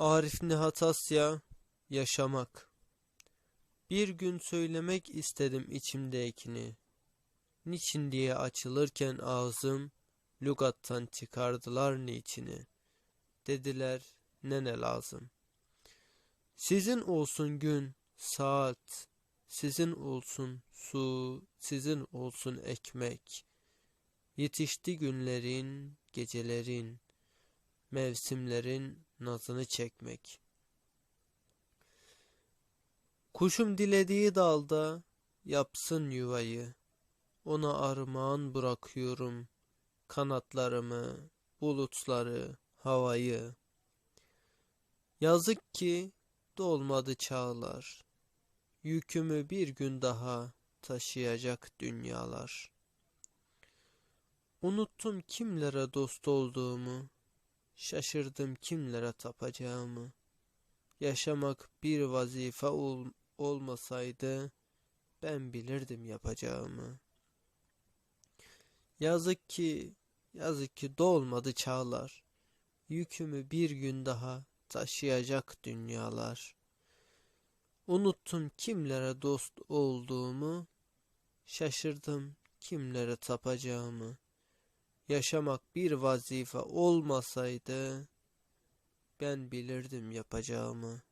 Arif Nihat Asya Yaşamak Bir gün söylemek istedim içimdekini. Niçin diye açılırken ağzım, lügattan çıkardılar niçini. Dediler ne ne lazım. Sizin olsun gün, saat, sizin olsun su, sizin olsun ekmek. Yetişti günlerin, gecelerin, mevsimlerin nazını çekmek. Kuşum dilediği dalda yapsın yuvayı. Ona armağan bırakıyorum kanatlarımı, bulutları, havayı. Yazık ki dolmadı çağlar. Yükümü bir gün daha taşıyacak dünyalar. Unuttum kimlere dost olduğumu, şaşırdım kimlere tapacağımı. Yaşamak bir vazife ol olmasaydı ben bilirdim yapacağımı. Yazık ki, yazık ki dolmadı çağlar. Yükümü bir gün daha taşıyacak dünyalar. Unuttum kimlere dost olduğumu, şaşırdım kimlere tapacağımı. Yaşamak bir vazife olmasaydı ben bilirdim yapacağımı.